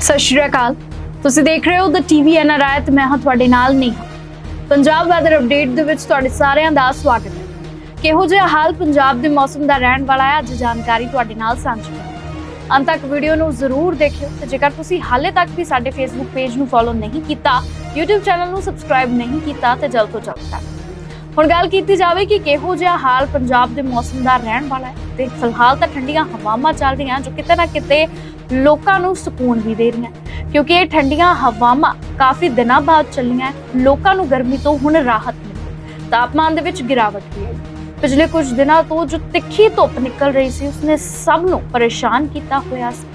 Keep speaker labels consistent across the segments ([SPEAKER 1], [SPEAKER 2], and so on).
[SPEAKER 1] ਸਤਿ ਸ਼੍ਰੀ ਅਕਾਲ। ਤੁਸੀਂ ਦੇਖ ਰਹੇ ਹੋ ਦ ਟੀਵੀ ਐਨਆਰਆਈ ਤੇ ਮੈਂ ਹਾਂ ਤੁਹਾਡੇ ਨਾਲ ਨੇਹਾ। ਪੰਜਾਬ ਵੈਦਰ ਅਪਡੇਟ ਦੇ ਵਿੱਚ ਤੁਹਾਡੇ ਸਾਰਿਆਂ ਦਾ ਸਵਾਗਤ ਹੈ। ਕਿਹੋ ਜਿਹਾ ਹਾਲ ਪੰਜਾਬ ਦੇ ਮੌਸਮ ਦਾ ਰਹਿਣ ਵਾਲਾ ਹੈ, ਅੱਜ ਜਾਣਕਾਰੀ ਤੁਹਾਡੇ ਨਾਲ ਸਾਂਝੀ ਕਰਾਂਗੇ ਅੰਤ ਤੱਕ ਵੀਡੀਓ ਨੂੰ ਜ਼ਰੂਰ ਦੇਖਿਓ ਤੇ ਜੇਕਰ ਤੁਸੀਂ ਹਾਲੇ ਤੱਕ ਵੀ ਸਾਡੇ ਫੇਸਬੁੱਕ ਪੇਜ ਨੂੰ ਫੋਲੋ ਨਹੀਂ ਕੀਤਾ, YouTube ਚੈਨਲ ਨੂੰ ਸਬਸਕ੍ਰਾਈਬ ਨਹੀਂ ਕੀਤਾ ਤੇ ਜਲਦ ਤੋਂ ਜਲਦ ਕਰ ਹੁਣ ਗੱਲ ਕੀਤੀ ਜਾਵੇ ਕਿ ਕਿਹੋ ਜਿਹਾ ਹਾਲ ਪੰਜਾਬ ਦੇ ਮੌਸਮ ਦਾ ਰਹਿਣ ਵਾਲਾ ਹੈ ਤੇ ਫਿਲਹਾਲ ਤਾਂ ਠੰਡੀਆਂ ਹਵਾਵਾਂ ਚੱਲ ਰਹੀਆਂ ਜੋ ਕਿਤੇ ਨਾ ਕਿਤੇ ਲੋਕਾਂ ਨੂੰ ਸਕੂਨ ਵੀ ਦੇ ਰਹੀਆਂ। ਕਿਉਂਕਿ ਇਹ ਠੰਡੀਆਂ ਹਵਾਵਾਂ ਕਾਫੀ ਦਿਨਾਂ ਬਾਅਦ ਚੱਲੀਆਂ, ਲੋਕਾਂ ਨੂੰ ਗਰਮੀ ਤੋਂ ਹੁਣ ਰਾਹਤ ਮਿਲੀ। ਤਾਪਮਾਨ ਦੇ ਵਿੱਚ ਗਿਰਾਵਟ ਵੀ ਆਈ। ਪਿਛਲੇ ਕੁਝ ਦਿਨਾਂ ਤੋਂ ਜੋ ਤਿੱਖੀ ਧੁੱਪ ਨਿਕਲ ਰਹੀ ਸੀ, ਉਸਨੇ ਸਭ ਨੂੰ ਪਰੇਸ਼ਾਨ ਕੀਤਾ ਹੋਇਆ ਸੀ।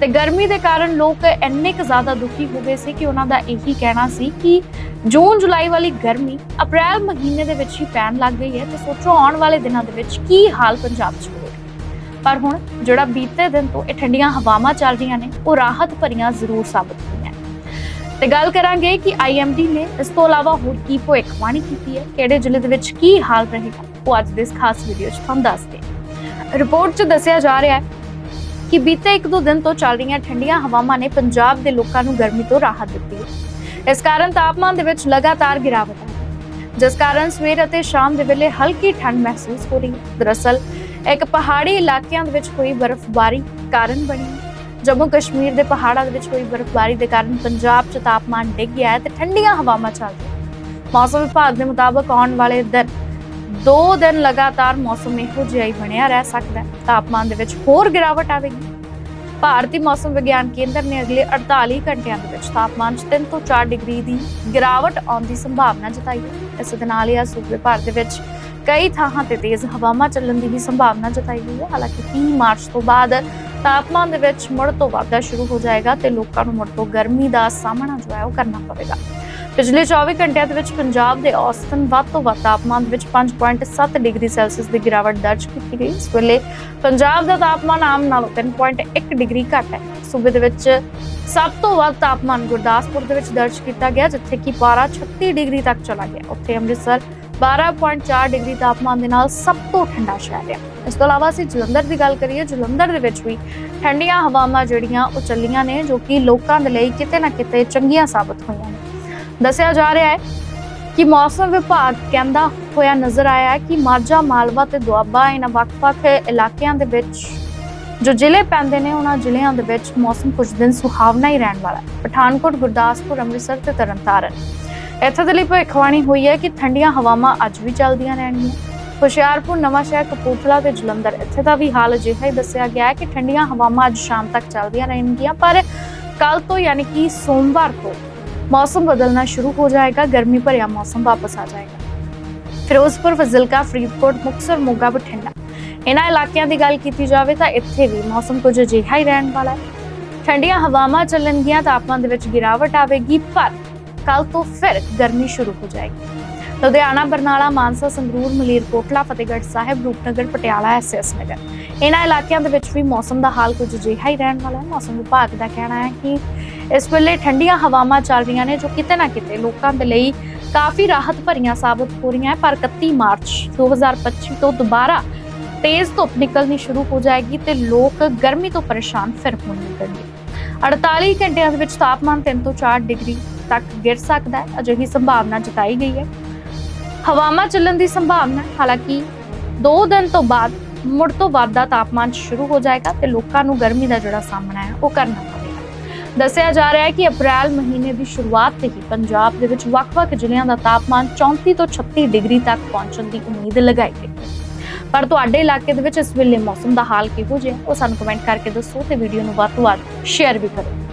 [SPEAKER 1] ਤੇ ਗਰਮੀ ਦੇ ਕਾਰਨ ਲੋਕ ਇੰਨੇ ਕੁ ਜ਼ਿਆਦਾ ਦੁਖੀ ਹੋ ਗਏ ਸੀ ਕਿ ਉਹਨਾਂ ਦਾ ਇਹੀ ਕਹਿਣਾ ਸੀ ਕਿ ਜੂਨ, ਜੁਲਾਈ ਵਾਲੀ ਗਰਮੀ ਅਪ੍ਰੈਲ ਮਹੀਨੇ ਦੇ ਵਿੱਚ ਹੀ ਪੈਣ ਲੱਗ ਗਈ ਹੈ। ਤੇ ਸੋਚੋ ਆਉਣ ਵਾਲੇ ਦਿਨਾਂ ਦੇ ਵਿੱਚ ਕੀ ਹਾਲ ਪੰਜਾਬ 'ਚ ਪਰ ਹੁਣ ਜਿਹੜਾ ਬੀਤੇ ਦਿਨ ਤੋਂ ਇਹ ਠੰਡੀਆਂ ਹਵਾਵਾਂ ਚੱਲ ਰਹੀਆਂ ਨੇ, ਉਹ ਰਾਹਤ ਭਰੀਆਂ ਜ਼ਰੂਰ ਸਾਬਤ ਹੋਈਆਂ ਤੇ ਗੱਲ ਕਰਾਂਗੇ ਕਿ ਆਈਐਮਡੀ ਨੇ ਇਸ ਤੋਂ ਇਲਾਵਾ ਹੋਰ ਕੀ ਭਵਿੱਖਬਾਣੀ ਕੀਤੀ ਹੈ, ਕਿਹੜੇ ਜ਼ਿਲ੍ਹੇ ਦੇ ਵਿੱਚ ਕੀ ਹਾਲ ਰਹੇਗਾ, ਉਹ ਅੱਜ ਦੇ ਇਸ ਖਾਸ ਵੀਡੀਓ 'ਚ ਤੁਹਾਨੂੰ ਦੱਸਦੇ ਰਿਪੋਰਟ 'ਚ ਦੱਸਿਆ ਜਾ ਰਿਹਾ ਹੈ ਕਿ ਬੀਤੇ ਇੱਕ ਦੋ ਦਿਨ ਤੋਂ ਚੱਲ ਰਹੀਆਂ ਠੰਡੀਆਂ ਹਵਾਵਾਂ ਨੇ ਪੰਜਾਬ ਦੇ ਲੋਕਾਂ ਨੂੰ ਗਰਮੀ ਤੋਂ ਰਾਹਤ ਦਿੱਤੀ ਹੈ। ਇਸ ਕਾਰਨ ਤਾਪਮਾਨ ਦੇ ਵਿੱਚ ਲਗਾਤਾਰ ਗਿਰਾਵਟ ਹੈ। ਜਿਸ ਕਾਰਨ ਸਵੇਰ ਅਤੇ ਸ਼ਾਮ ਦੇ ਵੇਲੇ ਹਲਕੀ ਠੰਡ ਮਹਿਸੂਸ ਹੋ ਰਹੀ ਹੈ। ਦਰਅਸਲ ਇੱਕ ਪਹਾੜੀ ਇਲਾਕਿਆਂ ਦੇ ਵਿੱਚ ਹੋਈ ਬਰਫ਼ਬਾਰੀ ਕਾਰਨ ਬਣੀ। ਜੰਮੂ ਕਸ਼ਮੀਰ ਦੇ ਪਹਾੜਾਂ ਦੇ ਵਿੱਚ ਹੋਈ ਬਰਫ਼ਬਾਰੀ ਦੇ ਕਾਰਨ ਪੰਜਾਬ 'ਚ ਤਾਪਮਾਨ ਡਿੱਗ ਗਿਆ ਹੈ ਤੇ ਠੰਡੀਆਂ ਹਵਾਵਾਂ ਚੱਲ ਰਹੀਆਂ। ਮੌਸਮ ਵਿਭਾਗ ਦੇ ਮੁਤਾਬਕ ਆਉਣ ਵਾਲੇ ਦਿਨ, ਦੋ ਦਿਨ ਲਗਾਤਾਰ ਮੌਸਮ ਇਹੋ ਜਿਹਾ ਹੀ ਬਣਿਆ ਰਹਿ ਸਕਦਾ ਹੈ। ਤਾਪਮਾਨ ਦੇ ਵਿੱਚ ਹੋਰ ਗਿਰਾਵਟ ਆਵੇਗੀ। ਭਾਰਤੀ ਮੌਸਮ ਵਿਗਿਆਨ ਕੇਂਦਰ ਨੇ ਅਗਲੇ 48 ਘੰਟਿਆਂ ਦੇ ਵਿੱਚ ਤਾਪਮਾਨ 'ਚ 3 ਤੋਂ 4 ਡਿਗਰੀ ਦੀ ਗਿਰਾਵਟ ਆਉਣ ਦੀ ਸੰਭਾਵਨਾ ਜਤਾਈ ਹੈ। ਇਸ ਦੇ ਨਾਲ ਹੀ ਆ ਸੂਬੇ ਭਰ ਦੇ ਵਿੱਚ ਕਈ ਥਾਵਾਂ ਤੇ ਤੇਜ਼ ਹਵਾਵਾਂ ਚੱਲਣ ਦੀ ਵੀ ਸੰਭਾਵਨਾ ਜਤਾਈ ਗਈ ਹੈ। ਹਾਲਾਂਕਿ 30 ਮਾਰਚ ਤੋਂ ਬਾਅਦ ਤਾਪਮਾਨ ਦੇ ਵਿੱਚ ਮੁੜ ਤੋਂ ਵਾਧਾ ਸ਼ੁਰੂ ਹੋ ਜਾਏਗਾ ਤੇ ਲੋਕਾਂ ਨੂੰ ਮੁੜ ਤੋਂ ਗਰਮੀ ਦਾ ਸਾਹਮਣਾ ਜੋ ਹੈ ਉਹ ਕਰਨਾ ਪਵੇਗਾ। ਪਿਛਲੇ 24 ਘੰਟਿਆਂ ਦੇ ਵਿੱਚ ਪੰਜਾਬ ਦੇ ਔਸਤਨ ਵੱਧ ਤੋਂ ਵੱਧ ਤਾਪਮਾਨ ਦੇ ਵਿੱਚ 5.7 ਡਿਗਰੀ ਸੈਲਸੀਅਸ ਦੀ ਗਿਰਾਵਟ ਦਰਜ ਕੀਤੀ ਗਈ। ਇਸ ਵੇਲੇ ਪੰਜਾਬ ਦਾ ਤਾਪਮਾਨ ਆਮ ਨਾਲੋਂ 3.1 ਡਿਗਰੀ ਘੱਟ ਹੈ। ਸੂਬੇ ਦੇ ਵਿੱਚ ਸਭ ਤੋਂ ਵੱਧ ਤਾਪਮਾਨ ਗੁਰਦਾਸਪੁਰ ਦੇ ਵਿੱਚ ਦਰਜ ਕੀਤਾ ਗਿਆ, ਜਿੱਥੇ ਕਿ ਪਾਰਾ 36 ਡਿਗਰੀ ਤੱਕ ਚਲਾ ਗਿਆ। ਉੱਥੇ ਅੰਮ੍ਰਿਤਸਰ 12.4 ਡਿਗਰੀ ਤਾਪਮਾਨ ਦੇ ਨਾਲ ਸਭ ਤੋਂ ਠੰਡਾ ਸ਼ਹਿਰ ਹੈ ਇਸ ਤੋਂ ਇਲਾਵਾ ਅਸੀਂ ਜਲੰਧਰ ਦੀ ਗੱਲ ਕਰੀਏ, ਜਲੰਧਰ ਦੇ ਵਿੱਚ ਵੀ ਠੰਡੀਆਂ ਹਵਾਵਾਂ ਜਿਹੜੀਆਂ ਉਹ ਚੱਲੀਆਂ ਨੇ, ਜੋ ਕਿ ਲੋਕਾਂ ਦੇ ਲਈ ਕਿਤੇ ਨਾ ਕਿਤੇ ਚੰਗੀਆਂ ਸਾਬਤ ਹੋਈਆਂ ਨੇ। ਦੱਸਿਆ ਜਾ ਰਿਹਾ ਹੈ ਕਿ ਮੌਸਮ ਵਿਭਾਗ ਕਹਿੰਦਾ ਹੋਇਆ ਨਜ਼ਰ ਆਇਆ ਕਿ ਮਾਝਾ, ਮਾਲਵਾ ਤੇ ਦੁਆਬਾ ਇਹਨਾਂ ਵੱਖ-ਵੱਖ ਇਲਾਕਿਆਂ ਦੇ ਵਿੱਚ ਜੋ ਜ਼ਿਲ੍ਹੇ ਪੈਂਦੇ ਨੇ ਉਹਨਾਂ ਜ਼ਿਲ੍ਹਿਆਂ ਦੇ ਵਿੱਚ ਮੌਸਮ ਕੁਝ ਦਿਨ ਸੁਹਾਵਣਾ ਹੀ ਰਹਿਣ ਵਾਲਾ ਹੈ। ਪਠਾਨਕੋਟ, ਗੁਰਦਾਸਪੁਰ, ਅੰਮ੍ਰਿਤਸਰ ਤੇ ਤਰਨਤਾਰਨ। ਇੱਥੇ ਦੇ ਲਈ ਭਵਿੱਖਬਾਣੀ ਹੋਈ ਹੈ ਕਿ ਠੰਡੀਆਂ ਹਵਾਵਾਂ ਅੱਜ ਵੀ ਚੱਲਦੀਆਂ ਰਹਿਣਗੀਆਂ। ਹੁਸ਼ਿਆਰਪੁਰ, ਨਵਾਂਸ਼ਹਿਰ, ਕਪੂਰਥਲਾ ਤੇ ਜਲੰਧਰ, ਇੱਥੇ ਦਾ ਵੀ ਹਾਲ ਅਜਿਹਾ ਹੀ ਦੱਸਿਆ ਗਿਆ ਹੈ ਕਿ ਠੰਡੀਆਂ ਹਵਾਵਾਂ ਅੱਜ ਸ਼ਾਮ ਤੱਕ ਚੱਲਦੀਆਂ ਰਹਿਣਗੀਆਂ, ਪਰ ਕੱਲ ਤੋਂ ਯਾਨੀ ਕਿ ਸੋਮਵਾਰ ਤੋਂ ਮੌਸਮ ਬਦਲਣਾ ਸ਼ੁਰੂ ਹੋ ਜਾਏਗਾ, ਗਰਮੀ ਭਰਿਆ ਮੌਸਮ ਵਾਪਸ ਆ ਜਾਏਗਾ। ਫਿਰੋਜ਼ਪੁਰ ਫਜ਼ਿਲਕਾ ਫਰੀਦਕੋਟ, ਮੁਕਤਸਰ, ਮੋਗਾ, ਬਠਿੰਡਾ। ਇਹਨਾਂ ਇਲਾਕਿਆਂ ਦੀ ਗੱਲ ਕੀਤੀ ਜਾਵੇ ਤਾਂ ਇੱਥੇ ਵੀ ਮੌਸਮ ਕੁਝ ਅਜਿਹਾ ਹੀ ਰਹਿਣ ਵਾਲਾ ਹੈ। ਠੰਡੀਆਂ ਹਵਾਵਾਂ ਚੱਲਣਗੀਆਂ, ਤਾਪਮਾਨ ਦੇ ਵਿੱਚ ਗਿਰਾਵਟ ਆਵੇਗੀ, ਪਰ ਕੱਲ ਤੋਂ ਫਿਰ ਗਰਮੀ ਸ਼ੁਰੂ ਹੋ ਜਾਏਗੀ। Ludhiana, Barnala, Mansa, Sangrur Malerkotla Fatehgarh Sahib, Rupnagar, Patiala S S Nagar. ਇਹਨਾਂ ਇਲਾਕਿਆਂ ਦੇ ਵਿੱਚ ਵੀ ਮੌਸਮ ਦਾ ਹਾਲ ਕੁਝ ਅਜਿਹਾ ਹੀ ਰਹਿਣ ਵਾਲਾ ਹੈ। ਮੌਸਮ ਵਿਭਾਗ ਦਾ ਕਹਿਣਾ ਹੈ ਕਿ ਇਸ ਵੇਲੇ ਠੰਡੀਆਂ ਹਵਾਵਾਂ ਚੱਲ ਰਹੀਆਂ ਨੇ, ਜੋ ਕਿਤੇ ਨਾ ਕਿਤੇ ਲੋਕਾਂ ਦੇ ਲਈ ਕਾਫੀ ਰਾਹਤ ਭਰੀਆਂ ਸਾਬਤ ਹੋ ਰਹੀਆਂ ਪਰ 31 ਮਾਰਚ 2025 ਤੋਂ ਦੁਬਾਰਾ ਤੇਜ਼ ਧੁੱਪ ਨਿਕਲਣੀ ਸ਼ੁਰੂ ਹੋ ਜਾਏਗੀ ਤੇ ਲੋਕ ਗਰਮੀ ਤੋਂ ਪਰੇਸ਼ਾਨ ਫਿਰ ਹੋਣ ਲੱਗਣਗੇ 48 ਘੰਟਿਆਂ ਦੇ ਵਿੱਚ ਤਾਪਮਾਨ 3 ਤੋਂ 4 ਡਿਗਰੀ ਤੱਕ ਗਿਰ ਸਕਦਾ ਹੈ। ਅਜਿਹੀ ਸੰਭਾਵਨਾ ਜਤਾਈ ਗਈ ਹੈ। ਹਵਾਵਾਂ ਚੱਲਣ ਦੀ ਸੰਭਾਵਨਾ ਹਾਲਾਂਕਿ 2 ਦਿਨ ਤੋਂ ਬਾਅਦ ਮੁੜ ਤੋਂ ਵਾਧਾ ਤਾਪਮਾਨ ਸ਼ੁਰੂ ਹੋ ਜਾਏਗਾ ਤੇ ਲੋਕਾਂ ਨੂੰ ਗਰਮੀ ਦਾ ਜਿਹੜਾ ਸਾਹਮਣਾ ਹੈ, ਉਹ ਕਰਨਾ ਪਵੇਗਾ। ਦੱਸਿਆ ਜਾ ਰਿਹਾ ਹੈ ਕਿ ਅਪ੍ਰੈਲ ਮਹੀਨੇ ਦੀ ਸ਼ੁਰੂਆਤ ਤੇ ਹੀ ਪੰਜਾਬ ਦੇ ਵਿੱਚ ਵੱਖ-ਵੱਖ ਜ਼ਿਲ੍ਹਿਆਂ ਦਾ ਤਾਪਮਾਨ 34 ਤੋਂ 36 ਡਿਗਰੀ ਤੱਕ ਪਹੁੰਚਣ ਦੀ ਉਮੀਦ ਲਗਾਈ ਗਈ ਹੈ। ਪਰ ਤੁਹਾਡੇ ਇਲਾਕੇ ਦੇ ਵਿੱਚ ਇਸ ਵੇਲੇ ਮੌਸਮ ਦਾ ਹਾਲ ਕਿਹੋ ਜਿਹਾ ਉਹ ਸਾਨੂੰ ਕਮੈਂਟ ਕਰਕੇ ਦੱਸੋ ਤੇ ਵੀਡੀਓ ਨੂੰ ਵੱਧ ਤੋਂ ਵੱਧ ਸ਼ੇਅਰ ਵੀ ਕਰੋ।